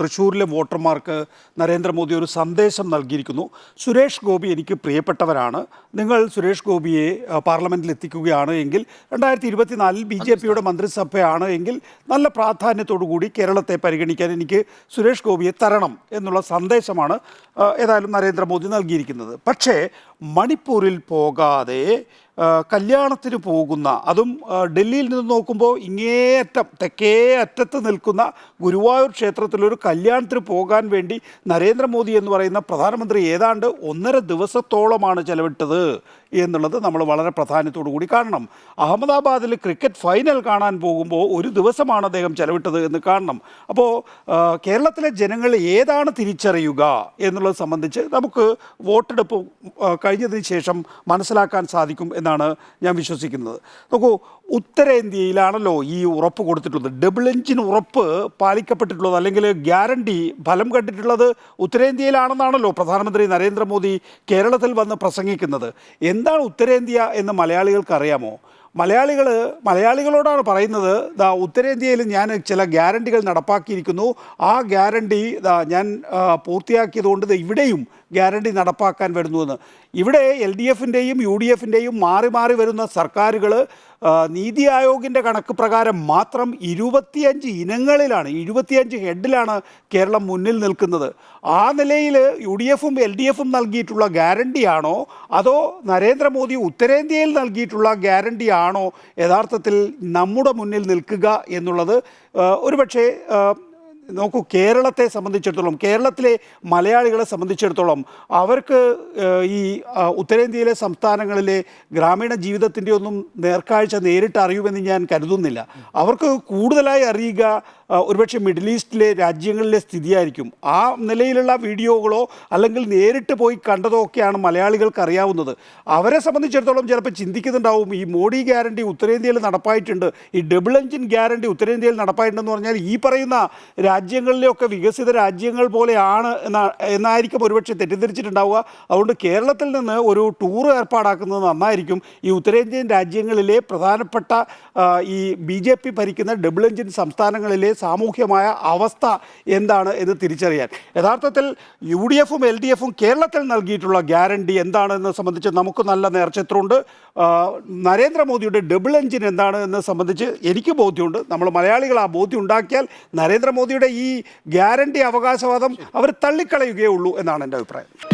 തൃശ്ശൂരിലെ വോട്ടർമാർക്ക് നരേന്ദ്രമോദി ഒരു സന്ദേശം നൽകിയിരിക്കുന്നു. സുരേഷ് ഗോപി എനിക്ക് പ്രിയപ്പെട്ടവരാണ്. നിങ്ങൾ സുരേഷ് ഗോപിയെ പാർലമെന്റിൽ എത്തിക്കുകയാണ് എങ്കിൽ രണ്ടായിരത്തി ഇരുപത്തിനാലിൽ ബി ജെ പിയുടെ മന്ത്രിസഭയാണ് എങ്കിൽ നല്ല പ്രാധാന്യത്തോടു കൂടി കേരളത്തെ പരിഗണിക്കാൻ എനിക്ക് സുരേഷ് ഗോപിയെ തരണം എന്നുള്ള സന്ദേശമാണ് ഏതായാലും നരേന്ദ്രമോദി നൽകിയിരിക്കുന്നത്. പക്ഷേ മണിപ്പൂരിൽ പോകാതെ കല്യാണത്തിന് പോകുന്ന അതും ഡൽഹിയിൽ നിന്ന് നോക്കുമ്പോൾ ഇങ്ങേയറ്റം തെക്കേ അറ്റത്ത് നിൽക്കുന്ന ഗുരുവായൂർ ക്ഷേത്രത്തിലൊരു കല്യാണത്തിന് പോകാൻ വേണ്ടി നരേന്ദ്രമോദി എന്ന് പറയുന്ന പ്രധാനമന്ത്രി ഏതാണ്ട് ഒന്നര ദിവസത്തോളമാണ് ചെലവിട്ടത്. എന്നുള്ളത് നമ്മൾ വളരെ പ്രാധാന്യത്തോടു കൂടി കാണണം. അഹമ്മദാബാദിൽ ക്രിക്കറ്റ് ഫൈനൽ കാണാൻ പോകുമ്പോൾ ഒരു ദിവസമാണ് അദ്ദേഹം ചെലവിട്ടത് എന്ന് കാണണം. അപ്പോൾ കേരളത്തിലെ ജനങ്ങൾ ഏതാണ് തിരിച്ചറിയുക എന്നുള്ളത് സംബന്ധിച്ച് നമുക്ക് വോട്ടെടുപ്പ് കഴിഞ്ഞതിന് ശേഷം മനസ്സിലാക്കാൻ സാധിക്കും എന്നാണ് ഞാൻ വിശ്വസിക്കുന്നത്. നോക്കൂ ഉത്തരേന്ത്യയിലാണല്ലോ ഈ ഉറപ്പ് കൊടുത്തിട്ടുള്ളത്. ഡബിൾ എഞ്ചിൻ ഉറപ്പ് പാലിക്കപ്പെട്ടിട്ടുള്ളത് അല്ലെങ്കിൽ ഗ്യാരണ്ടി ഫലം കണ്ടിട്ടുള്ളത് ഉത്തരേന്ത്യയിലാണെന്നാണല്ലോ പ്രധാനമന്ത്രി നരേന്ദ്രമോദി കേരളത്തിൽ വന്ന് പ്രസംഗിക്കുന്നത്. എന്താണ് ഉത്തരേന്ത്യ എന്ന് മലയാളികൾക്ക് അറിയാമോ മലയാളികൾ മലയാളികളോടാണ് പറയുന്നത് ദാ ഉത്തരേന്ത്യയിൽ ഞാൻ ചില ഗ്യാരണ്ടികൾ നടപ്പാക്കിയിരിക്കുന്നു. ആ ഗ്യാരണ്ടി ഞാൻ പൂർത്തിയാക്കിയതുകൊണ്ട് ഇവിടെയും ഗ്യാരണ്ടി നടപ്പാക്കാൻ വരുന്നുവെന്ന്. ഇവിടെ എൽ ഡി എഫിന്റെയും യു ഡി എഫിന്റെയും മാറി മാറി വരുന്ന സർക്കാരുകൾ നീതി ആയോഗിന്റെ കണക്ക് പ്രകാരം മാത്രം ഇരുപത്തിയഞ്ച് ഇനങ്ങളിലാണ് ഇരുപത്തിയഞ്ച് ഹെഡിലാണ് കേരളം മുന്നിൽ നിൽക്കുന്നത്. ആ നിലയിൽ യു ഡി എഫും എൽ ഡി എഫും നൽകിയിട്ടുള്ള ഗ്യാരണ്ടിയാണോ? അതോ നരേന്ദ്രമോദി ഉത്തരേന്ത്യയിൽ നൽകിയിട്ടുള്ള ഗ്യാരണ്ടിയാണോ? യഥാർത്ഥത്തിൽ നമ്മുടെ മുന്നിൽ നിൽക്കുക എന്നുള്ളത് ഒരുപക്ഷെ നോക്കൂ കേരളത്തെ സംബന്ധിച്ചിടത്തോളം കേരളത്തിലെ മലയാളികളെ സംബന്ധിച്ചിടത്തോളം അവർക്ക് ഈ ഉത്തരേന്ത്യയിലെ സംസ്ഥാനങ്ങളിലെ ഗ്രാമീണ ജീവിതത്തിന്റെ ഒന്നും നേർക്കാഴ്ച നേരിട്ട് അറിയുമെന്ന് ഞാൻ കരുതുന്നില്ല. അവർക്ക് കൂടുതലായി അറിയുക ഒരുപക്ഷെ മിഡിൽ ഈസ്റ്റിലെ രാജ്യങ്ങളിലെ സ്ഥിതിയായിരിക്കും. ആ നിലയിലുള്ള വീഡിയോകളോ അല്ലെങ്കിൽ നേരിട്ട് പോയി കണ്ടതോ ഒക്കെയാണ് മലയാളികൾക്ക് അറിയാവുന്നത്. അവരെ സംബന്ധിച്ചിടത്തോളം ചിലപ്പോൾ ചിന്തിക്കുന്നുണ്ടാവും ഈ മോഡി ഗ്യാരണ്ടി ഉത്തരേന്ത്യയിൽ നടപ്പായിട്ടുണ്ട് ഈ ഡബിൾ എഞ്ചിൻ ഗ്യാരണ്ടി ഉത്തരേന്ത്യയിൽ നടപ്പായിട്ടുണ്ടെന്ന് പറഞ്ഞാൽ ഈ പറയുന്ന രാജ്യങ്ങളിലെയൊക്കെ വികസിത രാജ്യങ്ങൾ പോലെയാണ് എന്നാ എന്നായിരിക്കും ഒരുപക്ഷെ തെറ്റിദ്ധരിച്ചിട്ടുണ്ടാവുക. അതുകൊണ്ട് കേരളത്തിൽ നിന്ന് ഒരു ടൂർ ഏർപ്പാടാക്കുന്നത് നന്നായിരിക്കും. ഈ ഉത്തരേന്ത്യൻ രാജ്യങ്ങളിലെ പ്രധാനപ്പെട്ട ഈ ബി ജെ പി ഭരിക്കുന്ന ഡബിൾ എഞ്ചിൻ സംസ്ഥാനങ്ങളിലെ സാമൂഹ്യമായ അവസ്ഥ എന്താണ് എന്ന് തിരിച്ചറിയാൻ. യഥാർത്ഥത്തിൽ യു ഡി എഫും എൽ ഡി എഫും കേരളത്തിൽ നൽകിയിട്ടുള്ള ഗ്യാരണ്ടി എന്താണെന്ന് സംബന്ധിച്ച് നമുക്ക് നല്ല നേർച്ചത്രമുണ്ട്. നരേന്ദ്രമോദിയുടെ ഡബിൾ എഞ്ചിൻ എന്താണ് എന്ന് സംബന്ധിച്ച് എനിക്ക് ബോധ്യമുണ്ട്. നമ്മൾ മലയാളികൾ ആ ബോധ്യം ഉണ്ടാക്കിയാൽ നരേന്ദ്രമോദിയുടെ ഈ ഗ്യാരണ്ടി അവകാശവാദം അവർ തള്ളിക്കളയുകയേ ഉള്ളൂ എന്നാണ് എന്റെ അഭിപ്രായം.